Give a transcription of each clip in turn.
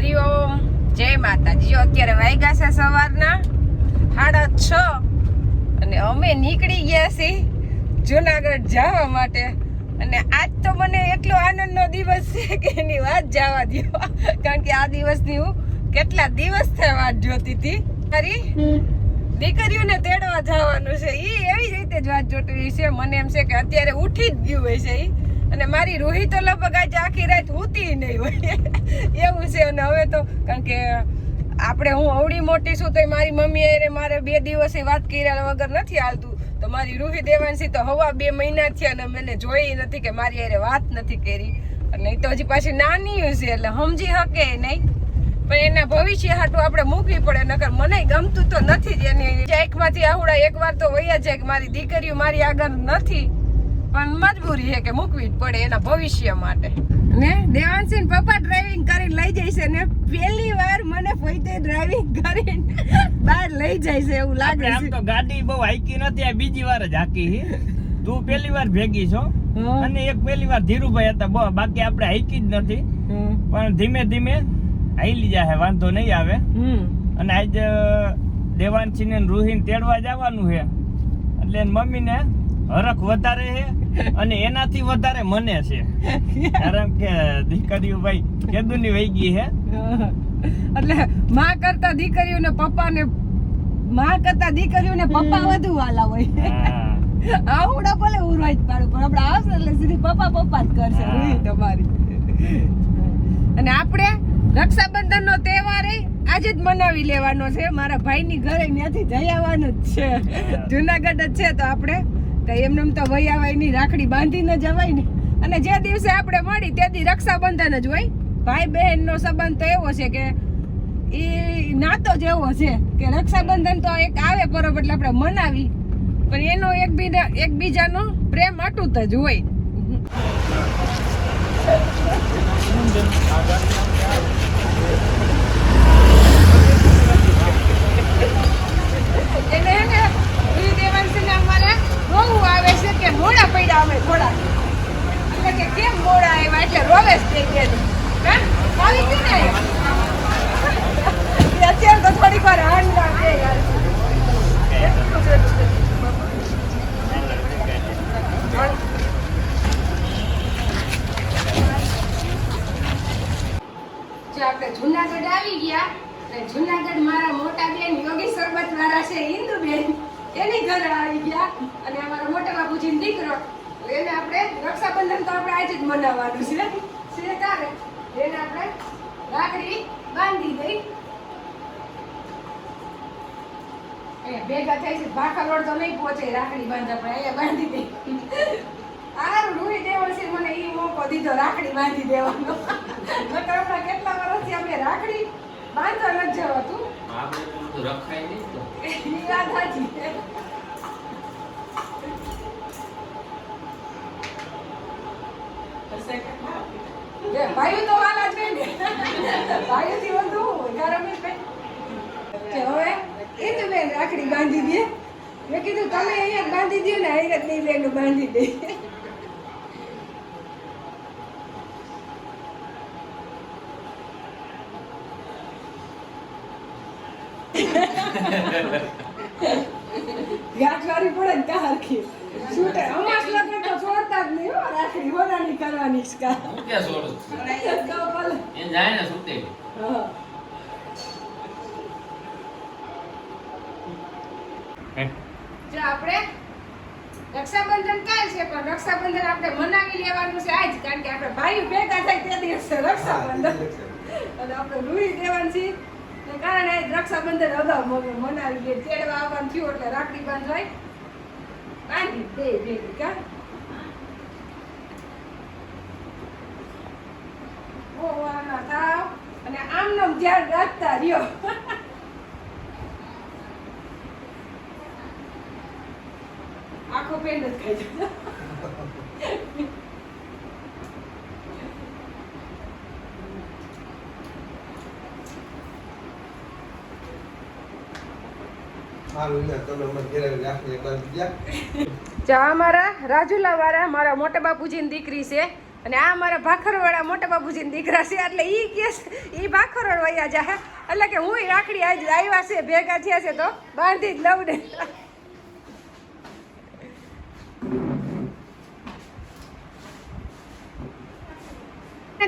હરિઓમ જય માતાજી. અત્યારે વાગ્યા છે સવારના. સાડા છ. અને અમે નીકળી ગયા છીએ જુનાગઢ જવા માટે. અને આજ તો મને એટલો આનંદનો દિવસ છે કે એની વાત જવા દો કારણ કે આ દિવસની હું કેટલા દિવસ થયા વાત જોતી હતી. ખરી દીકરીઓને તેડવા જવાનું છે. એ એવી રીતે જ વાત જોતી છે. મને એમ છે કે અત્યારે ઉઠી જ ગયું હોય છે ઈ. અને મારી રૂહી તો લગભગ આજે આખી રાત હોતી નહીં હોય. એવું છે અને હવે તો કારણ કે આપણે હું અવડી મોટી છું તો મારી મમ્મી અરે મારે બે દિવસે વાત કર્યા વગર નથી હાલતું. તો મારી રૂહી દેવાંશી તો હવા બે મહિના થયા અને મને જોઈ નથી કે મારી અરે વાત નથી કરી. અને તો હજી પાછી નાની છે એટલે સમજી શકે નહીં. પણ એના ભવિષ્ય હાટું આપણે મૂકવી પડે, નકર મને ગમતું તો નથી જ એની. આંખમાંથી આહુડા એકવાર તો વયા જાય કે મારી દીકરીઓ મારી આગળ નથી. પણ મજબૂરી છે કે મૂકવી જ પડે એના ભવિષ્ય માટે. ને દેવાંશી પપ્પા ડ્રાઇવિંગ કરીને લઈ જાય છે ને પહેલી વાર મને પોતે ડ્રાઇવિંગ કરીને બહાર લઈ જાય છે એવું લાગે છે. આમ તો ગાડી બહુ હાઈકી નથી આ બીજી વાર જ હાકી તું પહેલી વાર ભેગી છો. અને એક પહેલી વાર ધીરુભાઈ હતા બહુ બાકી આપણે હાઈકી જ નથી. પણ ધીમે ધીમે હાઈલી જાય વાંધો નહીં આવે. અને આજ દેવાંશી ને રૂહીને તેડવા જવાનું છે એટલે મમ્મીને હરખ વધારે છે અને એનાથી વધારે મને છે. કારણ કે દીકરીઓ ભાઈ કેદુની વહી ગઈ હે. એટલે માં કરતા દીકરીઓને પપ્પાને માં કરતા દીકરીઓને પપ્પા વધુ વાલા હોય. આવડા ભલે હું જ પાડું પણ આપણે આવશે એટલે સીધી પપ્પા પપ્પા જ કરશે રૂહી તમારી. અને આપણે રક્ષાબંધન નો તહેવાર આજે જ મનાવી લેવાનો છે. મારા ભાઈની ઘરે ત્યાંથી જઈ આવવાનું જ છે. જુનાગઢ જ છે તો આપણે કઈ એમને એમ તો આવાય રાખડી બાંધીને જવાય ને. અને જે દિવસે આપણે મળી તે દી રક્ષાબંધન જ હોય. ભાઈ બહેનનો સંબંધ તો એવો છે કે એ નાતો જ એવો છે કે રક્ષાબંધન તો એક આવે પરબ એટલે આપણે મનાવી. પણ એનો એકબીજા એકબીજાનો પ્રેમ અટૂટ જ હોય એને હે ને ઈ દેવાંશીને અમારે રોવું આવે છે કે મોડા પડ્યા અમે થોડા એટલે કે કેમ મોડા આવ્યા એટલે રોવે જ થઈ ગયા કાં? આવી ગયું ને એ અત્યારે તો થોડીક વાર હાંડ લાગે યાર જો આપણે જુનાગઢ આવી ગયા જુનાગઢ મારા મોટા બેન યોગી સરબત વાળા છે હિન્દુબેન એની ઘરે આવી ગયા અને અમારા મોટા બાપુજી દીકરો. એને આપણે રક્ષાબંધન તો આપણે આજે જ મનાવવાનું છે. છે તારે? એને આપણે રાખડી બાંધી દઈ. ભેગા થઈ છે ભાખા રોડ તો નહીં પહોંચે રાખડી બાંધ આપણે અહીંયા બાંધી દઈ. આ રૂઈ દેવો છે, મને ઈ મોકો દીધો રાખડી બાંધી દેવાનો. નકર કેટલા રાખડી બાંધવા નથી જવાતું આપણે તો બધું રખાય નહીં તો. સાચી તો વાલા જ ને. વધુ હું હોય ભાઈ. કે હવે એ તો બેન રાખડી બાંધી દે મેં કીધું તમે અહીંયા બાંધી દો ને અહીંયા જ નહીં બેન બાંધી દે ગાંઠવાળી પડે ને કા હરખી છૂટે અમાસ લગ્ન તો છોડતા જ નહીં હો રાખડી હોનાની કરવાની હું ક્યાં છોડું એ જાય ને છૂટે જો આપણે રક્ષાબંધન કાલ છે પણ રક્ષાબંધન આપણે મનાવી લેવાનું છે આજ કારણ કે આપણે ભાઈ ભેગા થાય તે દિવસે રક્ષાબંધન. અને આપણે રૂહી દેવાનથી છે. કારણે રક્ષાબંધન અગાઉ મનાવી લે તેડવા આવવાનું થયું એટલે રાખડી બાંધવાય. બાંધી દે ભેગી કા? અને આમ નામ ધ્યાન રાખતા રહ્યો. આખો પેન જ ખાઈ જતો જા અમારા રાજુલા વાળા મારા મોટા બાપુજીની દીકરી છે. અને આ મારા ભાખરવાળા મોટા બાબુજીના દીકરા છે, એટલે એ કે એ ભાખરવાળ વયા જાહે એટલે કે હું રાખડી આવ્યા છે, ભેગા થયા છે તો બાંધી જ લઉં ને.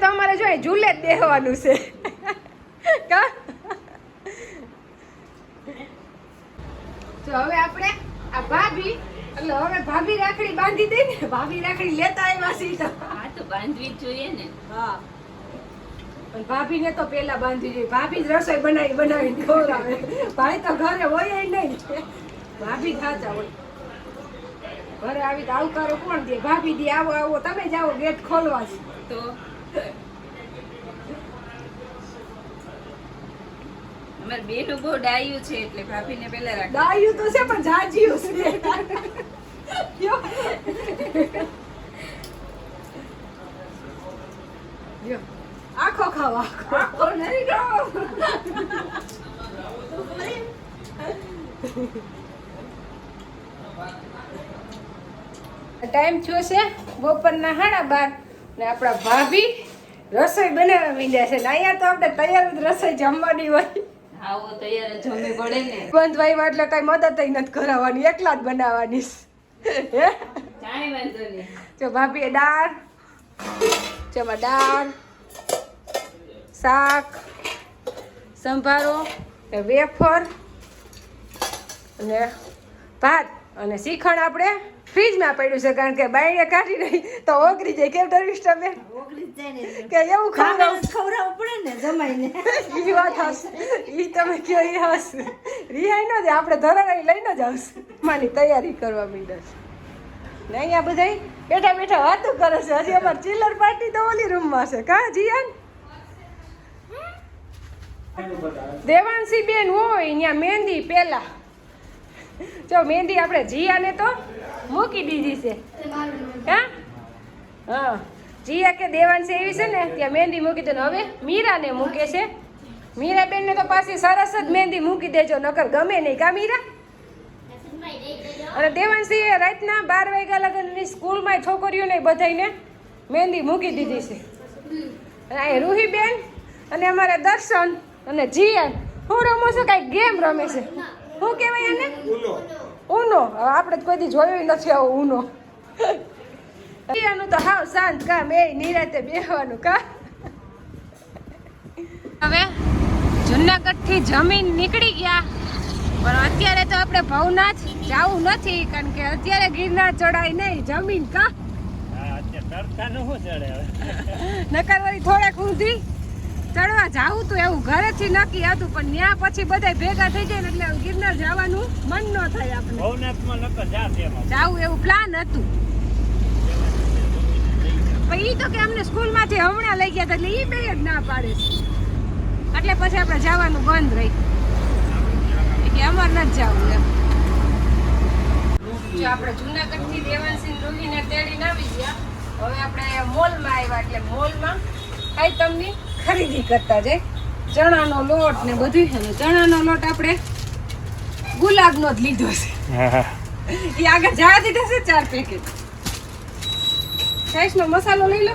તો અમારે જો ઝૂલે જ દેવાનું છે. તો હવે આપણે આ ભાભી એટલે હવે ભાભી રાખડી બાંધી દે ને ભાભી રાખડી લેતા આવ્યા છે તો. હા તો બાંધવી જોઈએ ને. હા. પણ ભાભીને તો પેલા બાંધી જોઈએ. ભાભી જ રસોઈ બનાવી બનાવી ખવડાવે. ભાઈ તો ઘરે હોય નહીં. ભાભી ખાતા હોય. ઘરે આવી તો આવકારો કોણ દે? ભાભી દી આવો આવો. તમે જાઓ ગેટ ખોલવા છે. તો? અમારે બેનું બહુ ડાયું છે એટલે ભાભીને પેલા રાખ. ડાયું તો છે પણ જાજ્યું છે યો. યો. આખો ખાવા આખો નહીં ખાવો ટાઈમ થયો છે બપોરના સાડા બાર. ને આપણા ભાભી રસોઈ બનાવવા મીંડ્યા છે. ને અહીંયા તો આપણે તૈયાર જ રસોઈ જમવાની હોય. આવો તૈયાર જમવી પડે ને. બંધ વાયવા એટલે કઈ મદદ નથી કરાવવાની એકલા જ બનાવવાની. હે? કાંઈ વાંધો નહીં. જો ભાભીએ દાળ જેમાં દાળ શાક સંભારો ને વેફર અને ભાત અને શ્રીખંડ આપણે ફ્રીજમાં પડ્યું છે કારણ કે બાયણે કાઢી નહીં તો ઓગળી જાય. કેમ ડરીશ તમે કે એવું ખવડાવું ખવડાવવું પડે ને જમાઈને. ઈ વાત હશે ઈ તમે કયો ઈ હશે રિહાઈ ન દે. આપણે ધરાઈ લઈને જ આવશે માની તૈયારી કરવા માંડ્યા છે. ને અહીંયા બધાય બેઠા બેઠા વાતો કરે છે. હજી અમાર ચિલ્લર પાર્ટી તો ઓલી રૂમમાં છે. કા જીયાન? દેવાંશી બેન હોય અહીંયા મહેંદી પેલા જો મહેંદી આપણે જીયાને તો મૂકી દીધી છે. હા? હા. જીયા કે દેવાંશી એવી છે ને, ત્યાં મહેંદી મૂકી દે હવે મીરાને મૂકે છે. મીરાબેનને તો પાછી સરસ જ મહેંદી મૂકી દેજો, નકર ગમે નહીં. કા મીરા? અને દેવાંશી રાતના બાર વાગ્યા લગનની સ્કૂલમાં છોકરીઓને બધાને મહેંદી મૂકી દીધી છે. અને અહીં રૂહીબેન અને અમારા દર્શન અને જીયા હું રમું છું કાંઈક ગેમ રમે છે. શું કહેવાય એને ઉનો. હવે આપણે કોઈ દી જોયું નથી આવું ઉનો. તો હાવ શાંત કામ એ નિરાતે બેહવાનું કા? હવે જુનાગઢથી જમીન નીકળી ગયા. પણ અત્યારે તો આપણે ભવનાથ જવું નથી કારણ કે અત્યારે ગિરનાર ચડાય નહીં. જમીન કા? હા અત્યારે તડકાનું શું ચડે હવે. નકર વળી થોડેક ઊંધી ચડવા જાવું તો એવું ઘરેથી નક્કી હતું પણ ત્યાં પછી બધા ભેગા થઈ જાય ને એટલે ગિરનાર જવાનું મન ન થાય આપણે ભવનાથમાં નકર જાવું એવું પ્લાન હતું. પણ ઈ તો કે અમને સ્કૂલમાંથી હમણાં લઈ ગયા એટલે ઈ બે જ ના પાડે. છે એટલે પછી આપણે જવાનું બંધ રહી. કે અમારે નથી જવું એમ. જો આપણે જુનાગઢથી દેવાંશી રોહીને તેડીને આવી ગયા. હવે આપણે મોલમાં આવ્યા એટલે મોલમાં કાંઈ તમને ખરીદી કરતા જાય. ચણાનો લોટ ને બધું છે ને ચણાનો લોટ આપણે ગુલાબનો જ લીધો છે. એ આગળ જવા દીધા છે ચાર પેકેટ સાઈઝનો મસાલો લઈ લો.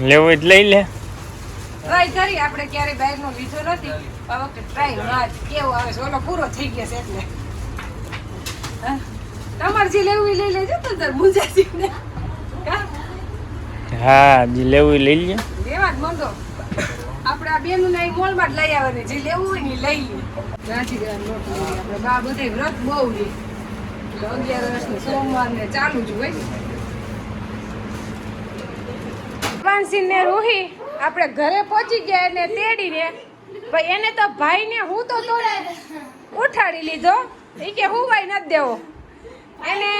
લેવો એટલે લઈ લે. ટ્રાય કરી આપણે ક્યારે બહારનો લીધો નથી. આ વખતે ટ્રાય હા કેવો આવે છે. ઓલો પૂરો થઈ ગયો છે એટલે. હા? તમારે જે લેવું લઈ લેજો તો તાર મુંજાજી ને? હા, જે, લેવું લઈ લે લેવા જ માંગો આપણે આ બેનું ને મોલમાં જ લઈ આવવાની. જે લેવું હોય ને લઈ લે રાજી ગ્રામ નોટ આપણે બા બધે વ્રત બહુ લે એટલે અગિયાર વર્ષની સોમવાર ને ચાલુ જ હોય. વાનસિંહ ને રોહી આપણે ઘરે પહોંચી ગયા એને તેડીને. ભાઈ, એને તો ભાઈને હું તો તો ઉઠાડી લીધો. એ કે હું ભાઈ નથી દેવો. એને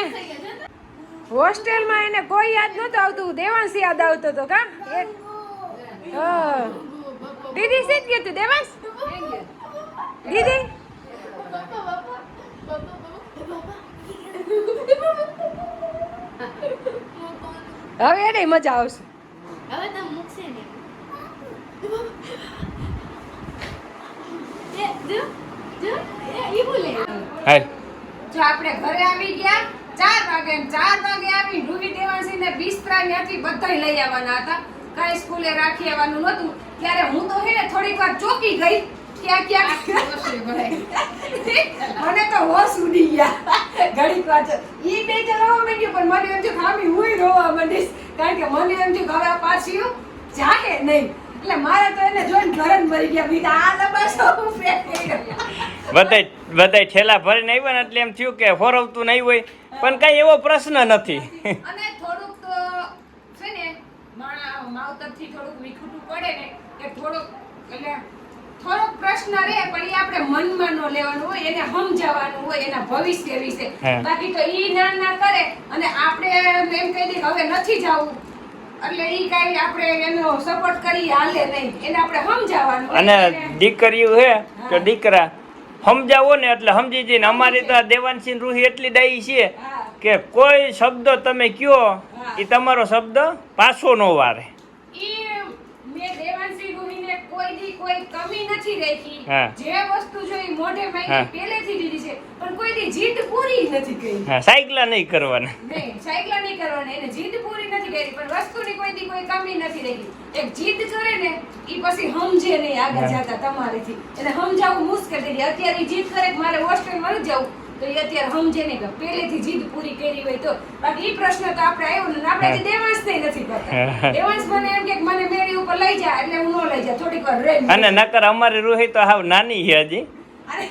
હોસ્ટેલમાં એને કોઈ યાદ નહોતું આવતું. દેવાંશ યાદ આવતો હતો કા એ- હા. દીદી શી જ કીધું દેવાંશ? દીદી? હવે એને મજા આવશે. હવે તો મૂકશે ને. એ જો જો એ ઈ બોલે. હાલ જો આપણે ઘરે આવી ગયા ચાર વાગે ચાર વાગે આવી રૂહી દેવાસી ને બિસ્તરા ત્યાંથી બધા લઈ આવવાના હતા. કાંઈ સ્કૂલે રાખી આવવાનું નહોતું. ત્યારે હું તો હે ને થોડીક વાર ચોકી ગઈ. ક્યાં ક્યાં? મને તો હોશ ઉડી ગયા. ઘડીક વાર. ઈ બે તો રોવા માંડ્યું, પણ મને એમ થયું ખામી હું રોવા માંડીશ. કારણ કે મને એમ થયું હવે પાછી જાગે નહીં. એટલે મારે તો એને જોઈને ઘર ભરી ગયા. બીજા આ લબાસો, હું કર્યો. બધાય બધાય ઠેલા ભરીને આવ્યા ને એટલે એમ થયું કે ફોરવતું નહીં હોય. પણ કઈ એવો પ્રશ્ન નથી. અને થોડુંક છે ને માવતરથી થોડુંક વિખૂટું પડે ને કે થોડુંક એટલે થોડોક પ્રશ્ન રહે પણ એ આપણે મનમાં ન લેવાનું હોય એને સમજાવવાનું હોય એના ભવિષ્ય વિશે. બાકી તો ઈ ના ના કરે અને આપણે એમ કહી દઈએ હવે નથી જવું. અને દીકરીઓ હે કે દીકરા સમજાવો ને એટલે સમજી જઈને અમારી તો દેવાનસિંહ રૂહી એટલી ડાઈ છે કે કોઈ શબ્દ તમે કયો એ તમારો શબ્દ પાછો ન વારે ઈ મેં દેવાંશી રૂહીને કોઈ કમી નથી રાખી. જે વસ્તુ જોઈ મોઢે માં પહેલેથી લીધી છે પણ કોઈ દી જીદ પૂરી નથી કરી. હા સાયકલા નહીં કરવાના. નહીં સાયકલા નહીં કરવાની એને જીદ પૂરી નથી કરી પણ વસ્તુની કોઈ દી કોઈ કમી નથી રાખી. એક જીદ કરે ને ઈ પછી સમજે નહીં આગળ. જતા તમારેથી. એટલે સમજાવવું મુશ્કેલ થઈ અત્યારે જીદ કરે કે મારે હોસ્ટેલમાં નથી જવું તો એ અત્યારે સમજે નહીં કે પહેલેથી જીદ પૂરી કરી હોય તો. બાકી એ પ્રશ્ન તો આપણે આવ્યો ને આપણે હજી દેવાંશ થઈ નથી કરતા. દેવાંશ મને એમ કે મને મેળી ઉપર લઈ જા એટલે હું ન લઈ જા થોડીક વાર રહી અને નકર અમારી રૂહી તો હાવ નાની છે હજી. અરે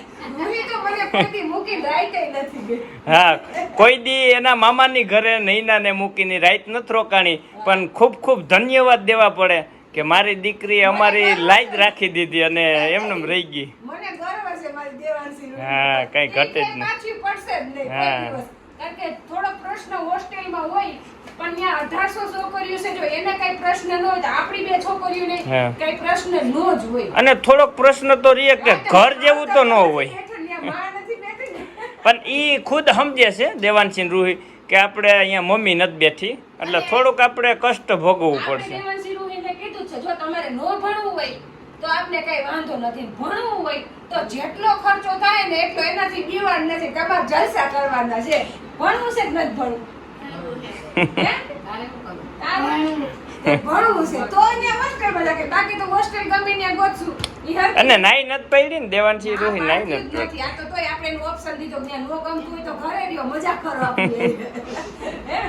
હા કોઈ દી એના મામાની ઘરે નૈનાને મૂકીને રાઈત નથી રોકાણી પણ ખૂબ ખૂબ ધન્યવાદ દેવા પડે કે મારી દીકરી અમારી લાઈજ રાખી દીધી અને એમને રહી ગઈ મને ગર્વ છે મારી દેવાંશી રૂહી હા. કાંઈ ઘટે જ નહીં. પડશે જ નહીં હા. કારણ કે થોડો પ્રશ્ન હોસ્ટેલમાં હોય પણ ત્યાં અઢારસો છોકરીઓ છે જો એને કઈ પ્રશ્ન ન હોય તો આપણી બે છોકરીઓને હા. કઈ પ્રશ્ન ન જ હોય અને થોડોક પ્રશ્ન તો રીએ કે ઘર જેવું તો ન હોય. પણ એ ખુદ સમજે છે દેવાનસિંહ રૂહી કે આપણે અહીંયા મમ્મી નથી બેઠી એટલે થોડુંક આપણે કષ્ટ ભોગવવું પડશે દેવાનસિંહ રૂહીને કીધું છે જો તમારે ન ભણવું હોય તો આપને કઈ વાંધો નથી. ભણવું હોય તો જેટલો ખર્ચો થાય ને એટલો એનાથી દીવાન નથી. તમારે જલસા કરવાના છે. ભણવું છે કે નથી ભણવું? ભણવું છે. તો અને નાઈ નથી પડી ને નાઈ આ તો તોય આપણે ઓપ્શન દીધો નો ગમતું હોય તો ઘરે રહ્યો, મજા કરો આપણી. હે?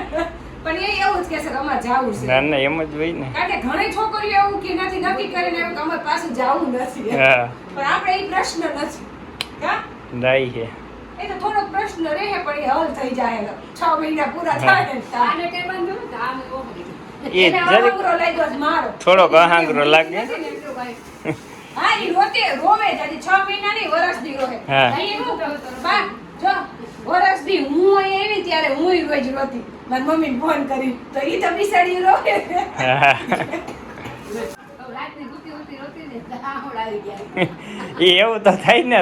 પણ એ એવું જ કહેશે કે અમારે જાવું છે. ના ના એમ જ હોય ને. કારણ કે ઘણી છોકરીઓ એવું કે નથી નક્કી કરીને એમ કે અમારે પાસે જાવું નથી. પણ આપણે એ પ્રશ્ન નથી. હા? રાઈ છે એ તો થોડોક પ્રશ્ન રહે પણ એ હલ થઈ જાય છ મહિના પૂરા થાય ને તાર. એ એને જરીક અહંગરો લાગ્યો છે મારો. થોડોક અહાંગરો લાગે. ને. હા એ રોતે રોવે જ છ મહિના નહીં વરસ દી રોવે હા. ઈ હું બા જો. વરસ હું અહીં આવી ત્યારે હું રોજ રોતી. મારી મમ્મી ફોન કરી. તો એ તો બિસાડી રોવે એવું તો થાય ને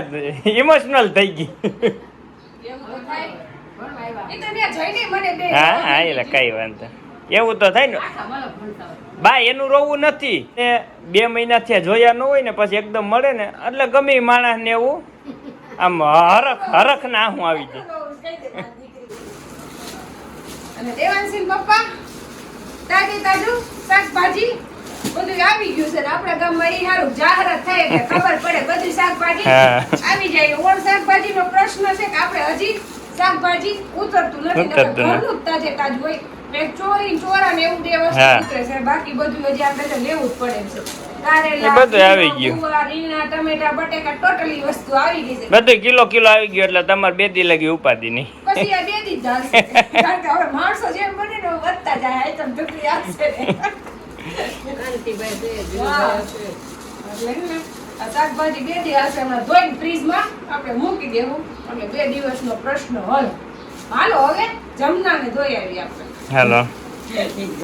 ઇમોશનલ થઈ ગઈ. એવું તો થાય. ઈ તો ત્યાં જઈને મને બે હા હા એટલે કઈ વાંધો એવું તો થાય ને. બા એનું રોવું નથી. એ બે મહિના થયા જોયા ન હોય ને પછી એકદમ મળે ને. એટલે ગમે માણસ ને એવું આમ હરખ હરખ ના હું આવી જાય. અને દેવાનસિંહ પપ્પા તાજે તાજું શાકભાજી બધું આવી ગયું છે ને આપણા ગામમાં એ સારું જાહેરાત થાય એટલે ખબર પડે બધી શાકભાજી આવી જાય. ઓળ શાકભાજીનો પ્રશ્ન છે કે આપણે હજી શાકભાજી ઉતરતું નથી ઘરનું જ તાજે તાજું હોય. ચોરી ચોરા ને એવું બે વસ્તુ ઉતરે છે. બાકી બધું હજી આપણે લેવું જ પડે છે. બધું કિલો કિલો આવી ગયું એટલે તમારે બે દી લગી ઉપાધિ નહીં પછી આ બે દી જ કારણ કે હવે માણસો જેમ બને ને વધતા જાય. આઈટમ ઢગલી આવશે ને. વાહ. એટલે આ શાકભાજી બે દી આવશે હમણાં ધોઈને ફ્રીજમાં આપણે મૂકી દેવું. એટલે બે દિવસનો પ્રશ્ન હલ. હાલો હવે જમનાને ધોઈ આવી આપણે. હાલો.